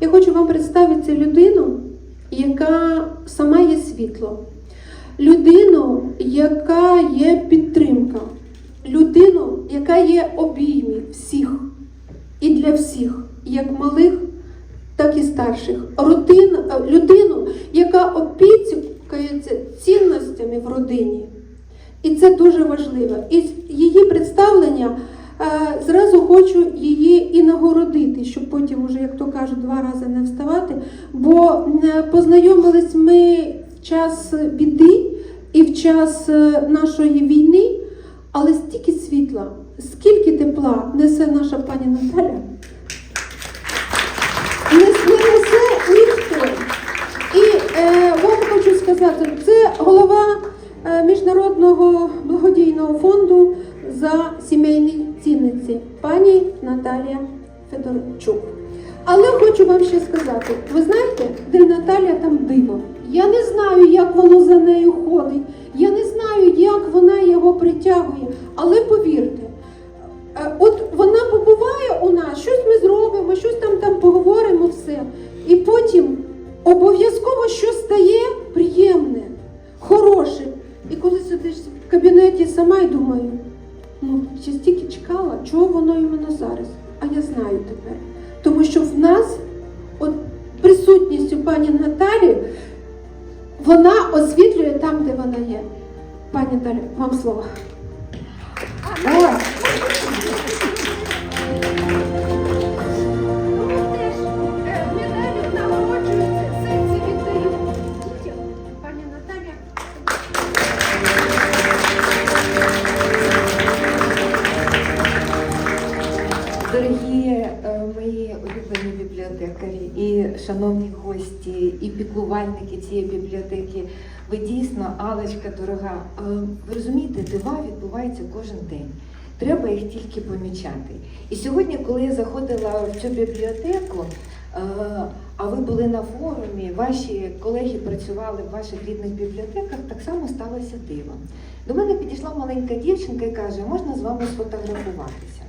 я хочу вам представити людину, яка сама є світло, людину, яка є підтримка, людину, яка є обіймі всіх і для всіх, як малих, так і старших. Родин, е, людину, яка опікується цінностями в родині. І це дуже важливо. І її представлення зразу хочу її і нагородити, щоб потім, уже, як то кажуть, два рази не вставати. Бо е, познайомились ми в час біди і в час е, нашої війни, але стільки світла, скільки тепла несе наша пані Наталя. Не, не несе ніхто. І е, вам хочу сказати, це голова е, Міжнародного благодійного фонду за сімейні цінниці, пані Наталія Федорчук. Але хочу вам ще сказати: ви знаєте, де Наталя там диво. Я не знаю, як воно за нею ходить. Я не знаю, як вона його притягує. Але повірте, Е, От вона побуває у нас, щось ми зробимо, щось там там поговоримо, все. І потім обов'язково щось стає приємне, хороше. І коли сидиш в кабінеті сама і думаю, ну, ще стільки чекала, чого воно іменно зараз? А я знаю тепер. Тому що в нас, от присутністю пані Наталі, вона освітлює там, де вона є. Пані Наталі, вам слово. теж бібліотекарі, і шановні гості, і піклувальники цієї бібліотеки, ви дійсно, Алечка дорога, ви розумієте, дива відбуваються кожен день. Треба їх тільки помічати. І сьогодні, коли я заходила в цю бібліотеку, а ви були на форумі, ваші колеги працювали в ваших рідних бібліотеках, так само сталося диво. До мене підійшла маленька дівчинка і каже, можна з вами сфотографуватися?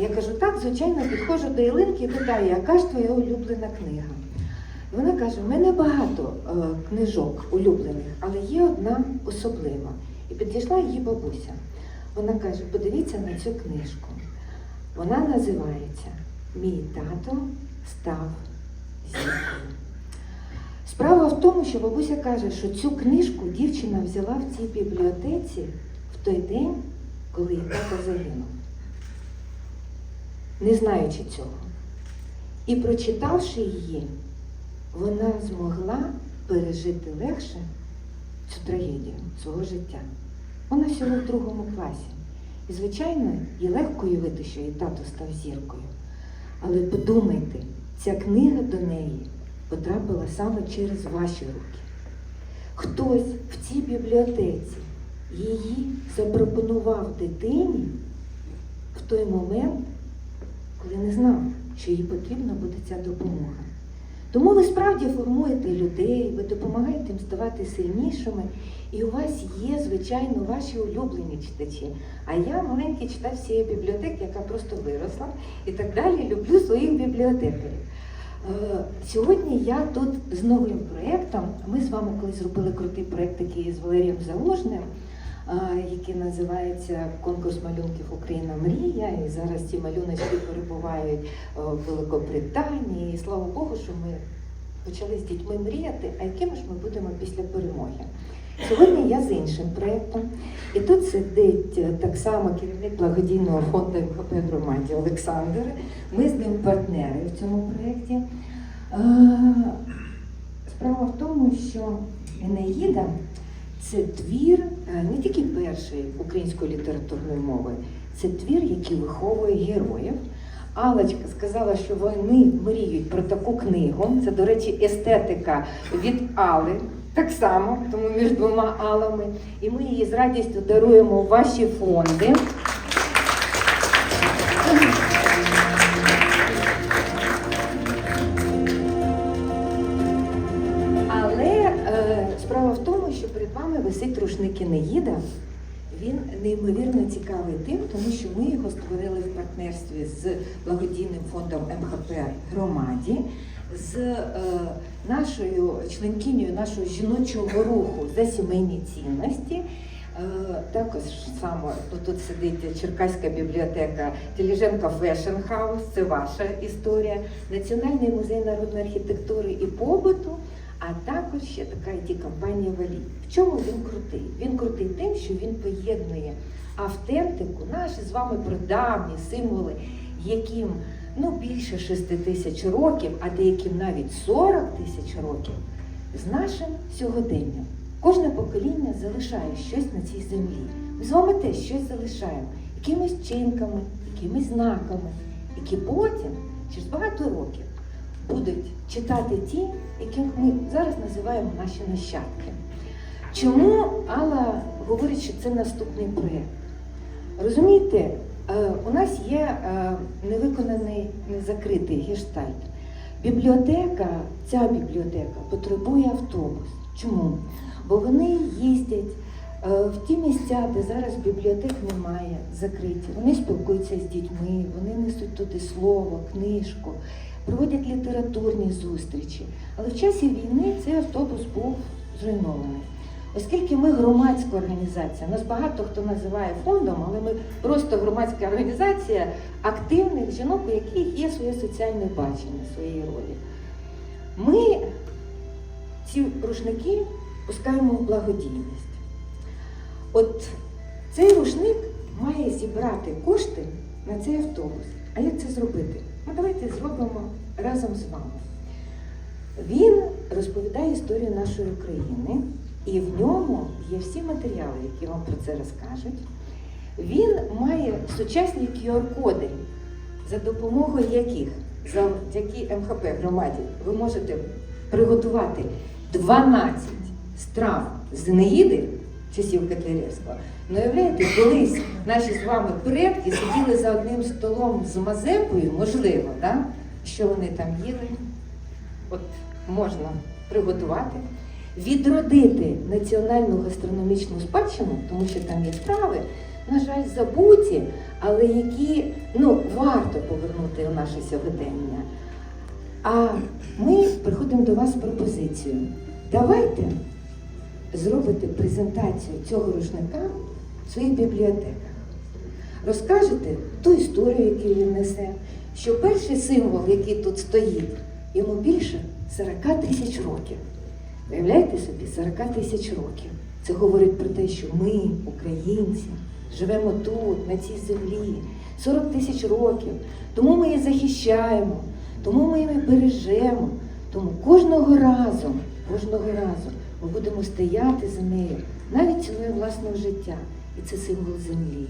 Я кажу, так, звичайно, підходжу до Ілинки і питаю, яка ж твоя улюблена книга? Вона каже, в мене багато е, книжок улюблених, але є одна особлива. І підійшла її бабуся. Вона каже, подивіться на цю книжку. Вона називається Мій тато став зіркою. Справа в тому, що бабуся каже, що цю книжку дівчина взяла в цій бібліотеці в той день, коли її тато загинув не знаючи цього. І прочитавши її, вона змогла пережити легше цю трагедію свого життя. Вона всього в другому класі. І, звичайно, їй легко уявити, що її тато став зіркою. Але подумайте, ця книга до неї потрапила саме через ваші руки. Хтось в цій бібліотеці її запропонував дитині в той момент, коли не знав, що їй потрібна буде ця допомога. Тому ви справді формуєте людей, ви допомагаєте їм ставати сильнішими, і у вас є, звичайно, ваші улюблені читачі. А я маленький читач цієї бібліотеки, яка просто виросла, і так далі люблю своїх бібліотекарів. Е, Сьогодні я тут з новим проєктом. Ми з вами колись зробили крутий проєкт такий з Валерієм Залужним, який називається Конкурс малюнків Україна Мрія. І зараз ці малюночки перебувають е, в Великобританії. І слава Богу, що ми почали з дітьми мріяти, а якими ж ми будемо після перемоги. Сьогодні я з іншим проєктом. І тут сидить е, так само керівник благодійного фонду МХП громаді Олександр. Ми з ним партнери в цьому проєкті. Е, Справа в тому, що Енеїда це твір е, не тільки першої української літературної мови, це твір, який виховує героїв. Аллочка сказала, що вони мріють про таку книгу. Це, до речі, естетика від Алли. Так само, тому між двома алами. І ми її з радістю даруємо ваші фонди. Вами висить рушник Енеїда він неймовірно цікавий тим, тому що ми його створили в партнерстві з благодійним фондом МХП громаді, з е, нашою членкинею нашого жіночого руху за сімейні цінності. Е, Також само тут сидить Черкаська бібліотека Теліженка Фешн Хаус, це ваша історія, Національний музей народної архітектури і побуту, а також ще така it компанія Валі. В чому він крутий? Він крутий тим, що він поєднує автентику, наші з вами прадавні символи, яким ну, більше 6 тисяч років, а деяким навіть 40 тисяч років, з нашим сьогоденням. Кожне покоління залишає щось на цій землі. Ми з вами теж щось залишаємо, якимись чинками, якимись знаками, які потім, через багато років, будуть читати ті, яких ми зараз називаємо наші нащадки. Чому Алла говорить, що це наступний проєкт? Розумієте, е, у нас є е, невиконаний, незакритий гештальт. Бібліотека, ця бібліотека потребує автобус. Чому? Бо вони їздять е, в ті місця, де зараз бібліотек немає, закриті. Вони спілкуються з дітьми, вони несуть туди слово, книжку, проводять літературні зустрічі. Але в часі війни цей автобус був зруйнований. Оскільки ми громадська організація, нас багато хто називає фондом, але ми просто громадська організація активних жінок, у яких є своє соціальне бачення своєї ролі. Ми ці рушники пускаємо в благодійність. От цей рушник має зібрати кошти на цей автобус. А як це зробити? Ну, давайте зробимо разом з вами. Він розповідає історію нашої України, і в ньому є всі матеріали, які вам про це розкажуть. Він має сучасні QR-коди, за допомогою яких завдяки МХП громаді ви можете приготувати 12 страв з Енеїди часів Котляревського. Ну, уявляєте, колись наші з вами предки сиділи за одним столом з Мазепою, можливо, да? що вони там їли. От можна приготувати, відродити національну гастрономічну спадщину, тому що там є страви, на жаль, забуті, але які ну, варто повернути у наше сьогодення. А ми приходимо до вас з пропозицією. Давайте зробите презентацію цього рушника в своїх бібліотеках. Розкажете ту історію, яку він несе, що перший символ, який тут стоїть, йому більше 40 тисяч років. Уявляєте собі, 40 тисяч років. Це говорить про те, що ми, українці, живемо тут, на цій землі, 40 тисяч років. Тому ми її захищаємо, тому ми її бережемо. Тому кожного разу, кожного разу ми будемо стояти за нею, навіть ціною власного життя. І це символ землі.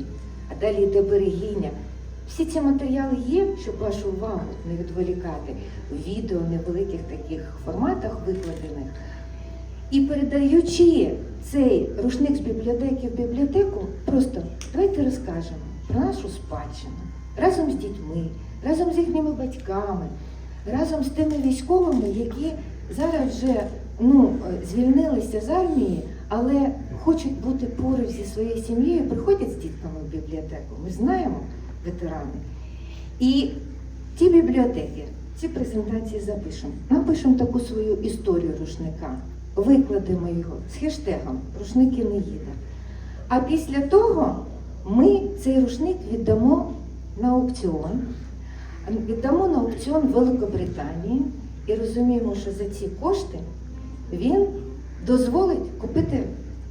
А далі йде берегиня. Всі ці матеріали є, щоб вашу увагу не відволікати в відео, невеликих таких форматах викладених. І передаючи цей рушник з бібліотеки в бібліотеку, просто давайте розкажемо про нашу спадщину разом з дітьми, разом з їхніми батьками, разом з тими військовими, які зараз вже ну, е, звільнилися з армії, але хочуть бути поруч зі своєю сім'єю, приходять з дітками в бібліотеку. Ми знаємо ветерани. І ті бібліотеки, ці презентації запишемо. Напишемо таку свою історію рушника, викладемо його з хештегом Рушники не їде. А після того ми цей рушник віддамо на аукціон. Віддамо на аукціон Великобританії і розуміємо, що за ці кошти він дозволить купити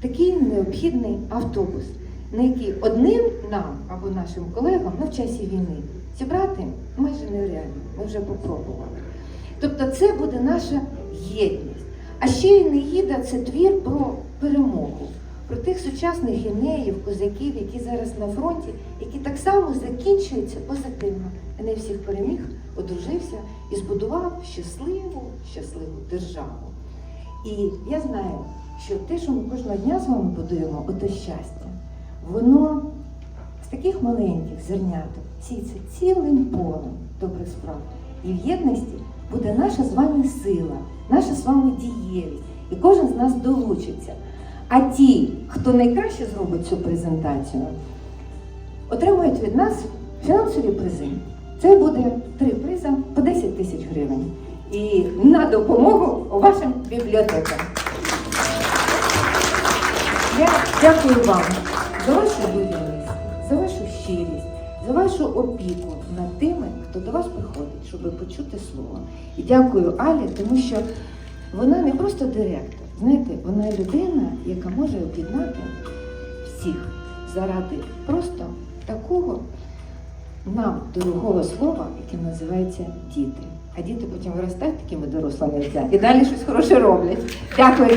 такий необхідний автобус, на який одним нам або нашим колегам ну, в часі війни зібрати майже нереально. Ми вже попробували. Тобто це буде наша єдність. А ще й Неїда це твір про перемогу, про тих сучасних генеїв, козаків, які зараз на фронті, які так само закінчуються позитивно. Не всіх переміг, одружився і збудував щасливу, щасливу державу. І я знаю, що те, що ми кожного дня з вами будуємо, оте щастя, воно з таких маленьких зерняток сіється цілим полем добрих справ. І в єдності буде наша з вами сила, наша з вами дієвість. І кожен з нас долучиться. А ті, хто найкраще зробить цю презентацію, отримують від нас фінансові призи. Це буде три приза по 10 тисяч гривень. І на допомогу вашим бібліотекам. Я дякую вам за вашу людяність, за вашу щирість, за вашу опіку над тими, хто до вас приходить, щоб почути слово. І дякую Алі, тому що вона не просто директор. Знаєте, вона людина, яка може об'єднати всіх заради просто такого нам дорогого слова, яке називається діти. А діти потім виростають такими дорослими і далі щось хороше роблять. Дякую.